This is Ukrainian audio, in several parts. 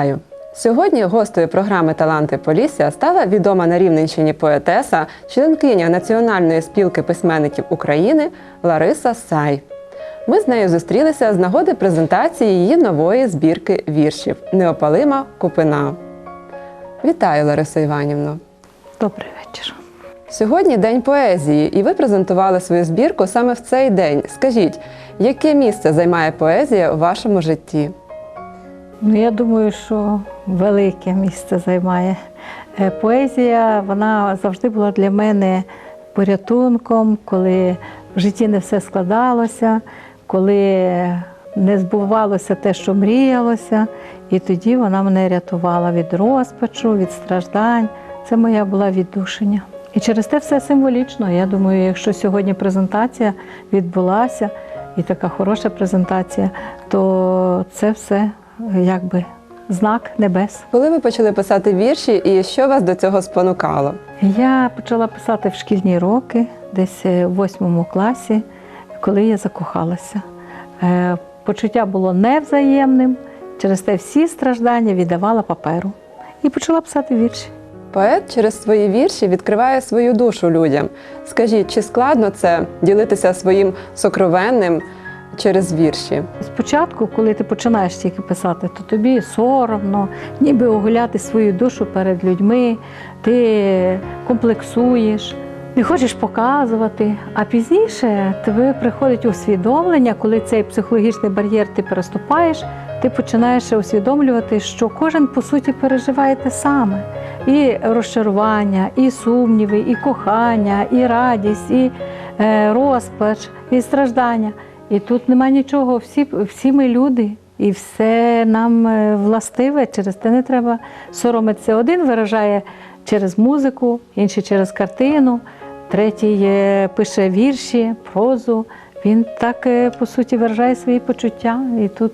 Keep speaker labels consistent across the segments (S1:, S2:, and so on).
S1: Вітаю! Сьогодні гостею програми Таланти Полісся стала відома на Рівненщині поетеса, членкиня Національної спілки письменників України Лариса Сай. Ми з нею зустрілися з нагоди презентації її нової збірки віршів Неопалима Купина. Вітаю, Лариса Іванівно!
S2: Добрий вечір.
S1: Сьогодні день поезії, і ви презентували свою збірку саме в цей день. Скажіть, яке місце займає поезія у вашому житті?
S2: Ну, я думаю, що велике місце займає. Е, Поезія, вона завжди була для мене порятунком, коли в житті не все складалося, коли не збувалося те, що мріялося. І тоді вона мене рятувала від розпачу, від страждань. Це моя була віддушення. І через те все символічно. Я думаю, якщо сьогодні презентація відбулася, і така хороша презентація, то це все якби знак небес.
S1: Коли ви почали писати вірші, і що вас до цього спонукало?
S2: Я почала писати в шкільні роки, десь е, в восьмому класі, коли я закохалася. Е, Почуття було невзаємним, через те всі страждання віддавала паперу. І почала писати вірші.
S1: Поет через свої вірші відкриває свою душу людям. Скажіть, чи складно це ділитися своїм сокровенним через вірші?
S2: Спочатку, коли ти починаєш тільки писати, то тобі соромно, ніби оголяти свою душу перед людьми, ти комплексуєш, не хочеш показувати. А пізніше тобі приходить усвідомлення, коли цей психологічний бар'єр ти переступаєш, ти починаєш усвідомлювати, що кожен по суті переживає те саме. І розчарування, і сумніви, і кохання, і радість, і е, розпач, і страждання. І тут нема нічого, всі, всі ми люди, і все нам е, властиве, через те не треба соромитися. Один виражає через музику, інший через картину, третій е, пише вірші, прозу. Він так, е, по суті, виражає свої почуття. І тут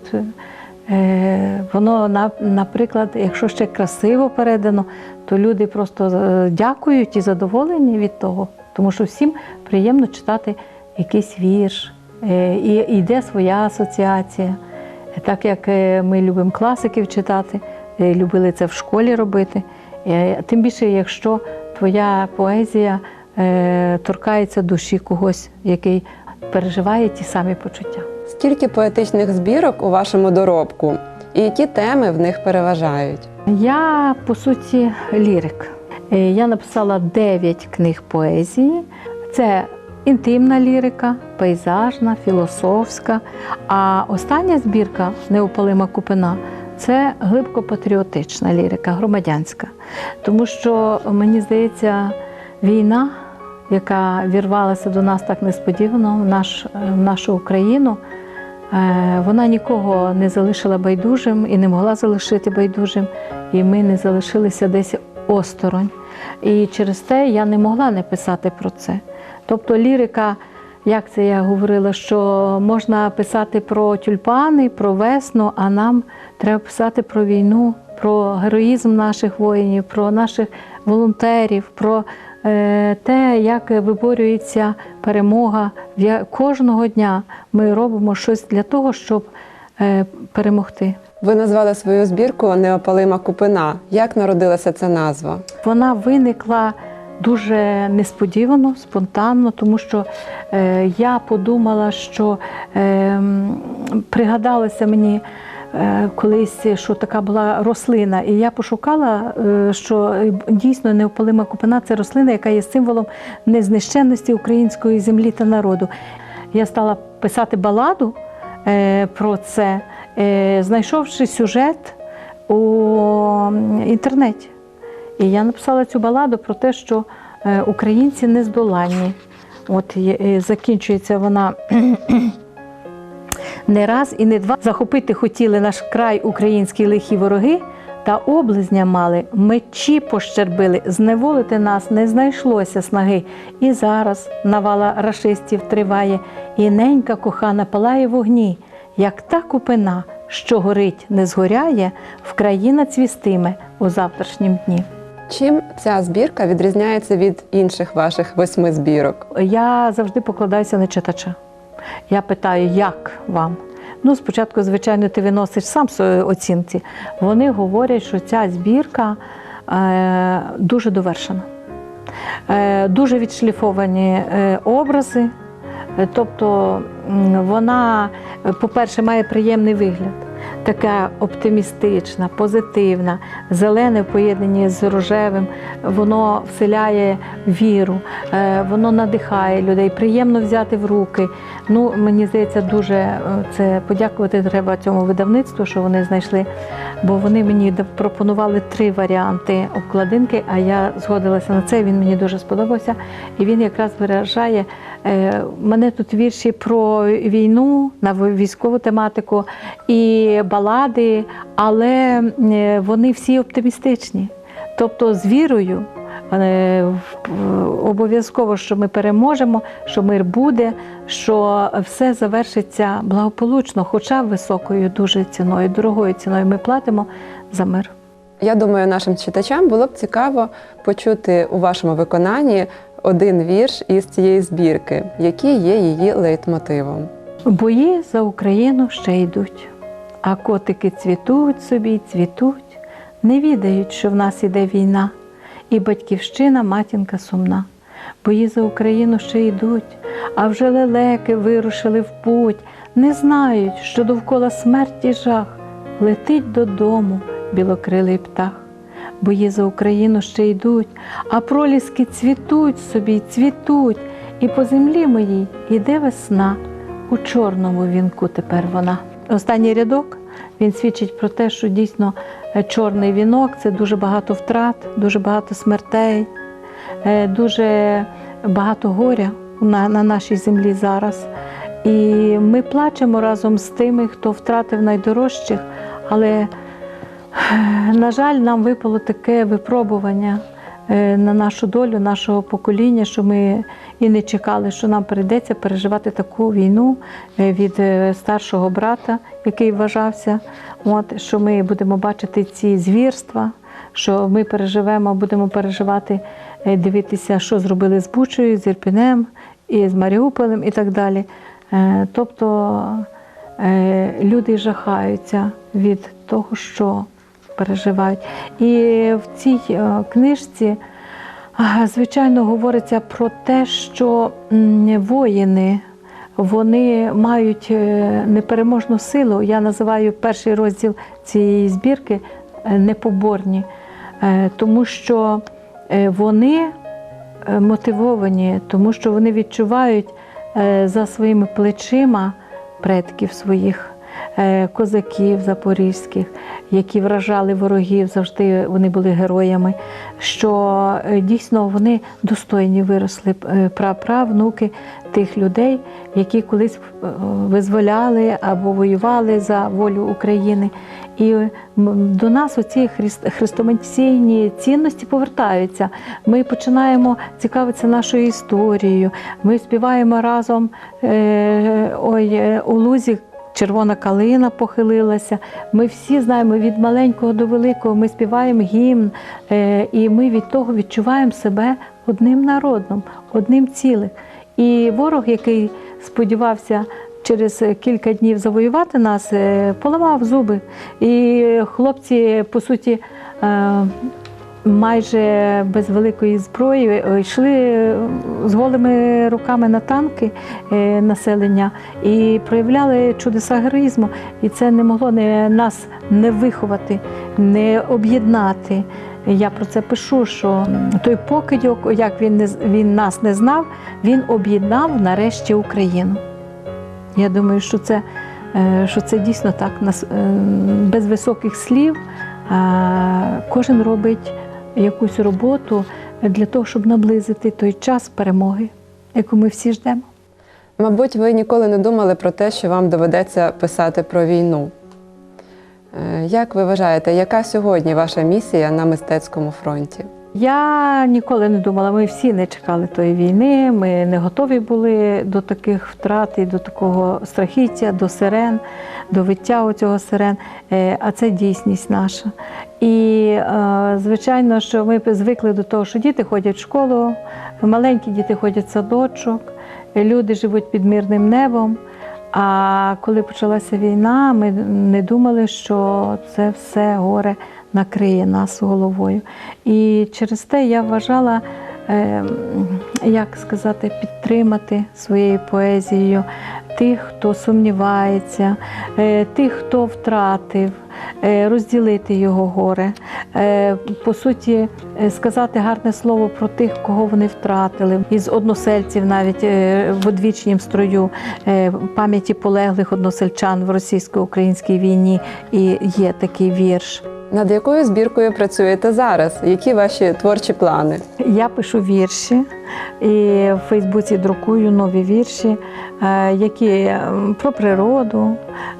S2: воно, на- наприклад, якщо ще красиво передано, то люди просто дякують і задоволені від того, тому що всім приємно читати якийсь вірш. Е, І йде своя асоціація. Так як е, ми любимо класиків читати, е, любили це в школі робити. Тим більше, якщо твоя поезія торкається душі когось, який переживає ті самі почуття.
S1: Скільки поетичних збірок у вашому доробку, і які теми в них переважають?
S2: Я, по суті, лірик. Я написала 9 книг поезії. Це інтимна лірика, пейзажна, філософська. А остання збірка Неопалима купина це глибко-патріотична лірика, громадянська. Тому що, мені здається, війна, яка вірвалася до нас так несподівано, в, наш, в нашу Україну, Е, Вона нікого не залишила байдужим і не могла залишити байдужим, і ми не залишилися десь осторонь. І через те я не могла не писати про це. Тобто лірика, як це я говорила, що можна писати про тюльпани, про весну, а нам треба писати про війну, про героїзм наших воїнів, про наших волонтерів, про е, те, як виборюється перемога. Кожного дня ми робимо щось для того, щоб е, перемогти.
S1: Ви назвали свою збірку Неопалима Купина. Як народилася ця назва?
S2: Вона виникла дуже несподівано, спонтанно, тому що е, я подумала, що е, пригадалося мені. е, Колись, що така була рослина, і я пошукала, е, що дійсно неопалима купина це рослина, яка є символом незнищенності української землі та народу. Я стала писати баладу е, про це, знайшовши сюжет у інтернеті. І я написала цю баладу про те, що е, українці нездоланні. От е, закінчується вона. Не раз і не два захопити хотіли наш край українські лихі вороги, та облизня мали, мечі пощербили, зневолити нас не знайшлося снаги. І зараз навала рашистів триває, і ненька кохана палає в огні, як та купина, що горить, не згоряє, вкраїна цвістиме у завтрашнім дні.
S1: Чим ця збірка відрізняється від інших ваших восьми збірок?
S2: Я завжди покладаюся на читача. Я питаю, як вам? Ну, спочатку, звичайно, ти виносиш сам свої оцінці. Вони говорять, що ця збірка е, дуже довершена. Е, дуже відшліфовані е, образи. Е, Тобто вона, е, по-перше, має приємний вигляд, така оптимістична, позитивна, зелене в поєднанні з рожевим, воно вселяє віру, е, воно надихає людей, приємно взяти в руки. Ну, мені здається, дуже е, це подякувати треба цьому видавництву, що вони знайшли, бо вони мені пропонували три варіанти обкладинки, а я згодилася на це. Він мені дуже сподобався. І він якраз виражає е, мене тут вірші про війну на військову тематику і балади, але е, вони всі оптимістичні. Тобто з вірою е, обов'язково, що ми переможемо, що мир буде, що все завершиться благополучно, хоча високою дуже ціною, дорогою ціною ми платимо за мир.
S1: Я думаю, нашим читачам було б цікаво почути у вашому виконанні один вірш із цієї збірки, який є її лейтмотивом.
S2: Бої за Україну ще йдуть, а котики цвітуть собі, цвітуть, не відають, що в нас іде війна, і батьківщина матінка сумна. Бої за Україну ще йдуть, а вже лелеки вирушили в путь, не знають, що довкола смерті жах, летить додому білокрилий птах. Бої за Україну ще йдуть, а проліски цвітуть собі, цвітуть, і по землі моїй іде весна. У чорному вінку тепер вона. Останній рядок він свідчить про те, що дійсно е, чорний вінок це дуже багато втрат, дуже багато смертей, е, дуже багато горя на, на нашій землі зараз. І ми плачемо разом з тими, хто втратив найдорожчих, але, е, на жаль, нам випало таке випробування на нашу долю, нашого покоління, що ми і не чекали, що нам прийдеться переживати таку війну е, від е, старшого брата, який вважався, от, що ми будемо бачити ці звірства, що ми переживемо, будемо переживати, е, дивитися, що зробили з Бучею, з Ірпінем і з Маріуполем і так далі. Е, Тобто е, люди жахаються від того, що переживають. І в цій е, книжці, звичайно, говориться про те, що воїни. Вони мають е, непереможну силу. Я називаю перший розділ цієї збірки е, непоборні, тому що вони мотивовані, тому що вони відчувають за своїми плечима предків своїх. Е, Козаків запорізьких, які вражали ворогів, завжди вони були героями. Що е, дійсно вони достойні виросли е, праправнуки тих людей, які колись визволяли або воювали за волю України. І до нас оці хрестоматійні цінності повертаються. Ми починаємо цікавитися нашою історією. Ми співаємо разом ой, у лузі. Червона калина похилилася. Ми всі знаємо від маленького до великого. Ми співаємо гімн, е, і ми від того відчуваємо себе одним народом, одним цілим. І ворог, який сподівався через кілька днів завоювати нас, е, поламав зуби. І хлопці, по суті, е, майже без великої зброї е, йшли е, з голими руками на танки е, населення і проявляли чудеса героїзму. І це не могло не, нас не виховати, не об'єднати. Я про це пишу, що той покидьок, як він, не, він нас не знав, він об'єднав нарешті Україну. Я думаю, що це, що це дійсно так. Без високих слів кожен робить якусь роботу для того, щоб наблизити той час перемоги, яку ми всі ждемо.
S1: Мабуть, ви ніколи не думали про те, що вам доведеться писати про війну. Е, Як ви вважаєте, яка сьогодні ваша місія на мистецькому фронті?
S2: Я ніколи не думала, ми всі не чекали тої війни, ми не готові були до таких втрат і до такого страхіття, до сирен, до виття цього сирен. Е, А це дійсність наша. І е, звичайно, що ми звикли до того, що діти ходять в школу, маленькі діти ходять в садочок, люди живуть під мирним небом. А коли почалася війна, ми не думали, що це все горе накриє нас головою. І через те я вважала, е, як сказати, підтримати своєю поезією тих, хто сумнівається, е, тих, хто втратив, е, розділити його горе. По суті, сказати гарне слово про тих, кого вони втратили. Із односельців навіть в одвічнім строю пам'яті полеглих односельчан в російсько-українській війні і є такий вірш.
S1: Над якою збіркою працюєте зараз? Які ваші творчі плани?
S2: Я пишу вірші і в Фейсбуці друкую нові вірші, е, які ем, про природу,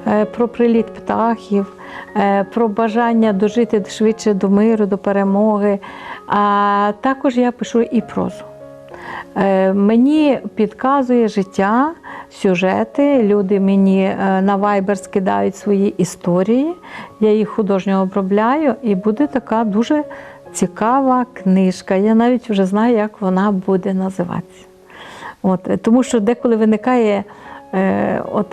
S2: е, про приліт птахів, е, про бажання дожити швидше до миру, до перемоги. А також я пишу і прозу. Е, Мені підказує життя, сюжети. Люди мені е, на Viber скидають свої історії, я їх художньо обробляю, і буде така дуже цікава книжка. Я навіть вже знаю, як вона буде називатися. От, е, тому що деколи виникає е, от,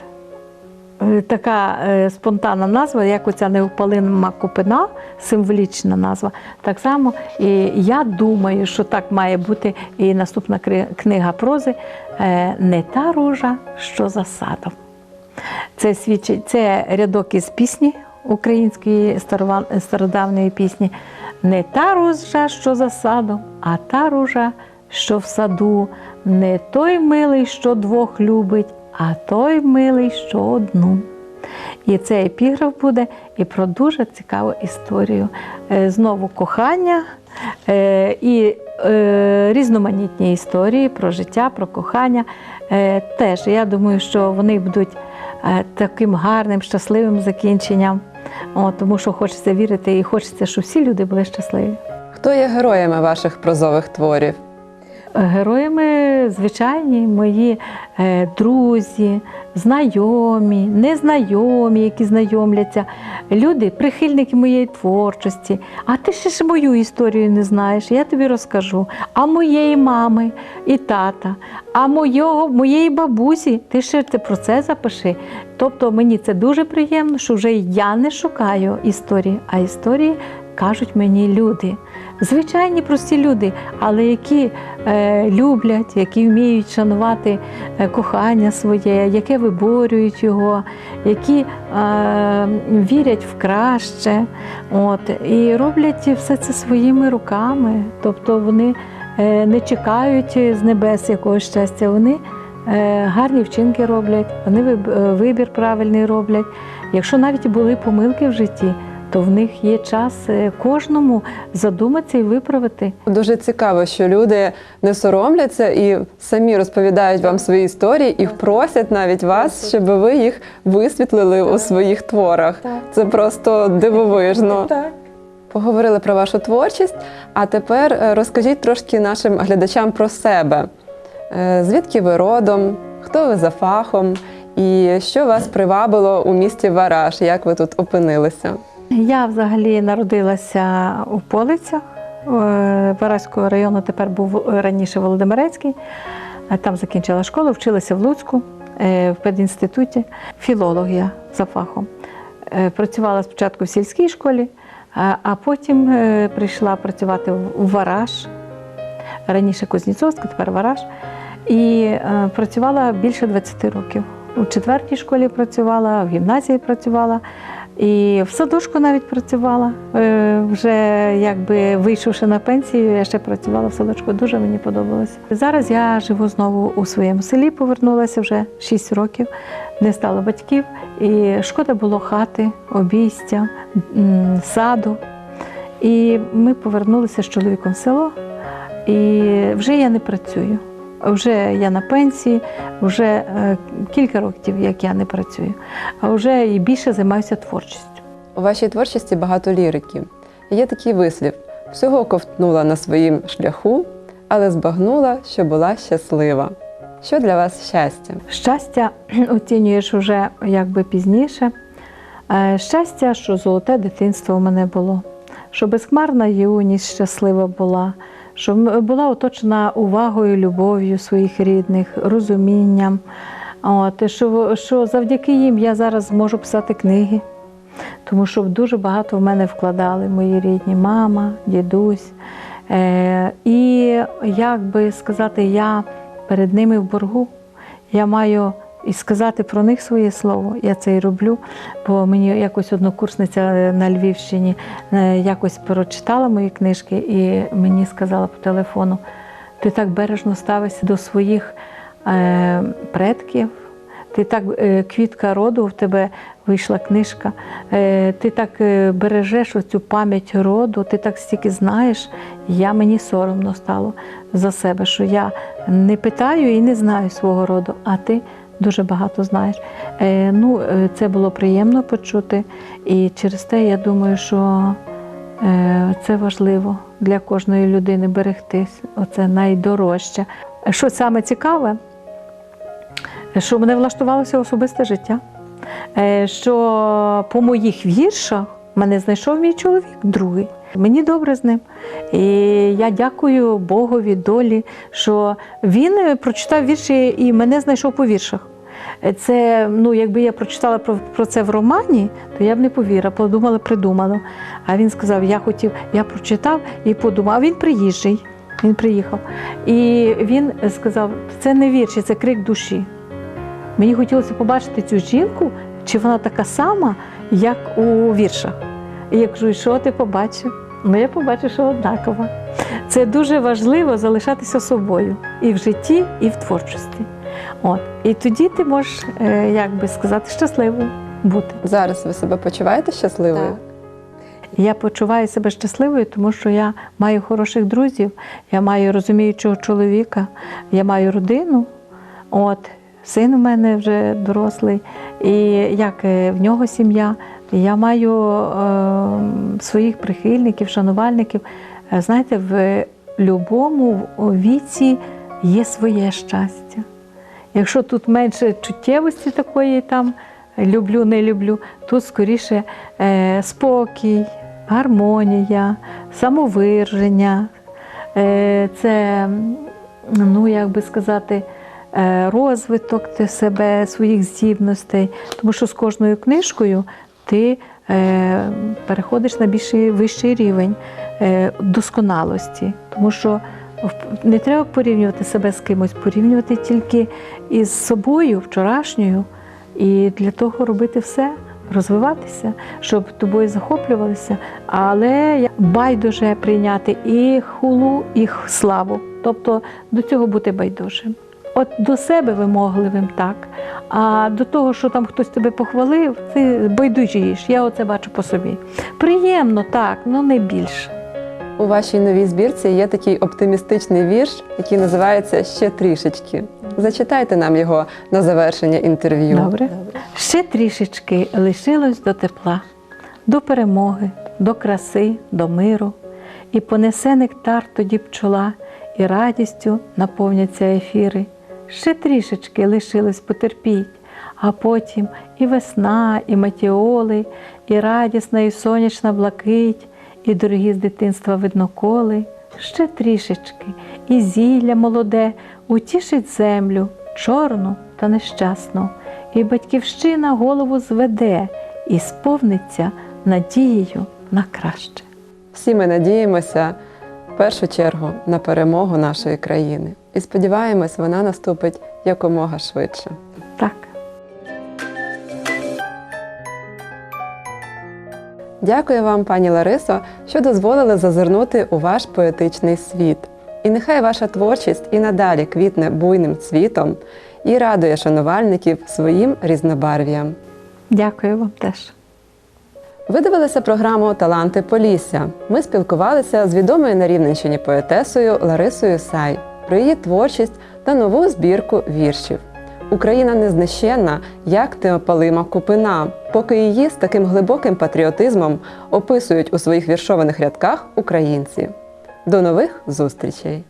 S2: така е, спонтанна назва, як оця невпалима купина, символічна назва. Так само і я думаю, що так має бути і наступна книга прози е, Не та ружа, що за садом. Це свідчить, це рядок із пісні української стародавньої пісні. Не та ружа, що за садом, а та ружа, що в саду. Не той милий, що двох любить, а той милий, що одну. І цей епіграф буде і про дуже цікаву історію. Е, Знову кохання е, і е, різноманітні історії про життя, про кохання. Теж я думаю, що вони будуть таким гарним, щасливим закінченням. Тому що хочеться вірити і хочеться, щоб всі люди були щасливі.
S1: Хто є героями ваших прозових творів?
S2: Героями звичайні мої е, друзі, знайомі, незнайомі, які знайомляться, люди, прихильники моєї творчості. А ти ще ж мою історію не знаєш, я тобі розкажу. А моєї мами і тата, а мойого, моєї бабусі, ти ще про це запиши. Тобто мені це дуже приємно, що вже я не шукаю історії, а історії кажуть мені люди. Звичайні прості люди, але які е, люблять, які вміють шанувати е, кохання своє, яке виборюють його, які е, вірять в краще. От, і роблять все це своїми руками. Тобто вони е, не чекають з небес якогось щастя. Вони е, гарні вчинки роблять, вони вибір правильний роблять. Якщо навіть були помилки в житті, то в них є час е, кожному задуматися і виправити.
S1: Дуже цікаво, що люди не соромляться і самі розповідають вам свої історії і просять навіть вас, щоб ви їх висвітлили у своїх творах. Це просто дивовижно.
S2: Так.
S1: Поговорили про вашу творчість, а тепер е, розкажіть трошки нашим глядачам про себе. Е, Звідки ви родом, хто ви за фахом і що вас привабило у місті Вараж? Як ви тут опинилися?
S2: Я взагалі народилася у Полицях е, Вараського району, тепер був раніше Володимирецький. Е, Там закінчила школу, вчилася в Луцьку е, в педінституті, філолог я за фахом. Працювала спочатку в сільській школі, а- потім прийшла працювати в- Вараж. Раніше Кузнєцовська, тепер Вараж. І працювала більше 20 років. У четвертій школі працювала, в гімназії працювала. І в садочку навіть працювала. Е, Вже якби вийшовши на пенсію, я ще працювала в садочку. Дуже мені подобалося. Зараз я живу знову у своєму селі, повернулася вже 6 років, не стало батьків. І шкода було хати, обійстя, саду. І ми повернулися з чоловіком в село. І вже я не працюю. Вже я на пенсії, вже е, кілька років, як я не працюю, а вже і більше займаюся творчістю.
S1: У вашій творчості багато лірики. Є такий вислів: всього ковтнула на своїм шляху, але збагнула, що була щаслива. Що для вас щастя?
S2: Щастя оцінюєш уже якби пізніше. Е, Щастя, що золоте дитинство у мене було, що безхмарна юність щаслива була, що була оточена увагою, любов'ю своїх рідних, розумінням. От, що, що завдяки їм я зараз можу писати книги, тому що дуже багато в мене вкладали мої рідні мама, дідусь. Е, і як би сказати, я перед ними в боргу. Я маю і сказати про них своє слово. Я це і роблю, бо мені якось однокурсниця е, на Львівщині е, якось прочитала мої книжки і мені сказала по телефону: ти так бережно ставишся до своїх е, предків. Ти так квітка роду, в тебе вийшла книжка. Ти так бережеш оцю пам'ять роду, ти так стільки знаєш. Я мені соромно стало за себе, що я не питаю і не знаю свого роду, а ти дуже багато знаєш. Е, Ну, е, це було приємно почути, і через те я думаю, що е, це важливо для кожної людини берегтись. Оце найдорожче. Що саме цікаве? що мене влаштувалося особисте життя. Що по моїх віршах мене знайшов мій чоловік другий. Мені добре з ним. І я дякую Богові, долі, що він е, прочитав вірші і мене знайшов по віршах. Е, Це, ну, якби я прочитала про, про це в романі, то я б не повірила, подумала, придумала. А він сказав: я хотів, я прочитав і подумав. А він приїжджий. Він приїхав. І він сказав: це не вірші, це крик душі. Мені хотілося побачити цю жінку, чи вона така сама, як у віршах. І я кажу, «І що ти побачив? Ну, я побачив, що однакова. Це дуже важливо залишатися собою і в житті, і в творчості. От. І тоді ти можеш, е, як би сказати, щасливою бути.
S1: Зараз ви себе почуваєте щасливою?
S2: Так. Я почуваю себе щасливою, тому що я маю хороших друзів, я маю розуміючого чоловіка, я маю родину. От, син у мене вже дорослий, і як е, в нього сім'я. Я маю е, своїх прихильників, шанувальників. Е, Знаєте, в будь-якому віці є своє щастя. Якщо тут менше чуттєвості такої, там люблю, не люблю, тут скоріше е, спокій, гармонія, самовираження, е, це, ну як би сказати, розвиток ти себе, своїх здібностей. Тому що з кожною книжкою ти е, переходиш на більший вищий рівень е, досконалості. Тому що не треба порівнювати себе з кимось, порівнювати тільки із собою, вчорашньою, і для того робити все, розвиватися, щоб тобою захоплювалися, але байдуже прийняти і хулу, і славу. Тобто до цього бути байдужим. От до себе вимогливим так. А до того, що там хтось тебе похвалив, ти байдужієш. Я оце бачу по собі. Приємно, так, але не більше.
S1: У вашій новій збірці є такий оптимістичний вірш, який називається Ще трішечки. Зачитайте нам його на завершення інтерв'ю.
S2: Добре. Ще трішечки лишилось до тепла, до перемоги, до краси, до миру. І понесе нектар тоді пчола, і радістю наповняться ефіри. Ще трішечки лишилось потерпіть, а потім і весна, і метеоли, і радісна, і сонячна блакить, і дорогі з дитинства видноколи. Ще трішечки, і зілля молоде утішить землю, чорну та нещасну, і батьківщина голову зведе і сповниться надією на краще.
S1: Всі ми надіємося в першу чергу на перемогу нашої країни. І сподіваємось, вона наступить якомога швидше.
S2: Так.
S1: Дякую вам, пані Ларисо, що дозволили зазирнути у ваш поетичний світ. І нехай ваша творчість і надалі квітне буйним цвітом і радує шанувальників своїм різнобарв'ям.
S2: Дякую вам теж.
S1: Ви дивилися програму Таланти Полісся. Ми спілкувалися з відомою на Рівненщині поетесою Ларисою Сай про її творчість та нову збірку віршів. Україна незнищенна, як Теопалима купина, поки її з таким глибоким патріотизмом описують у своїх віршованих рядках українці. До нових зустрічей!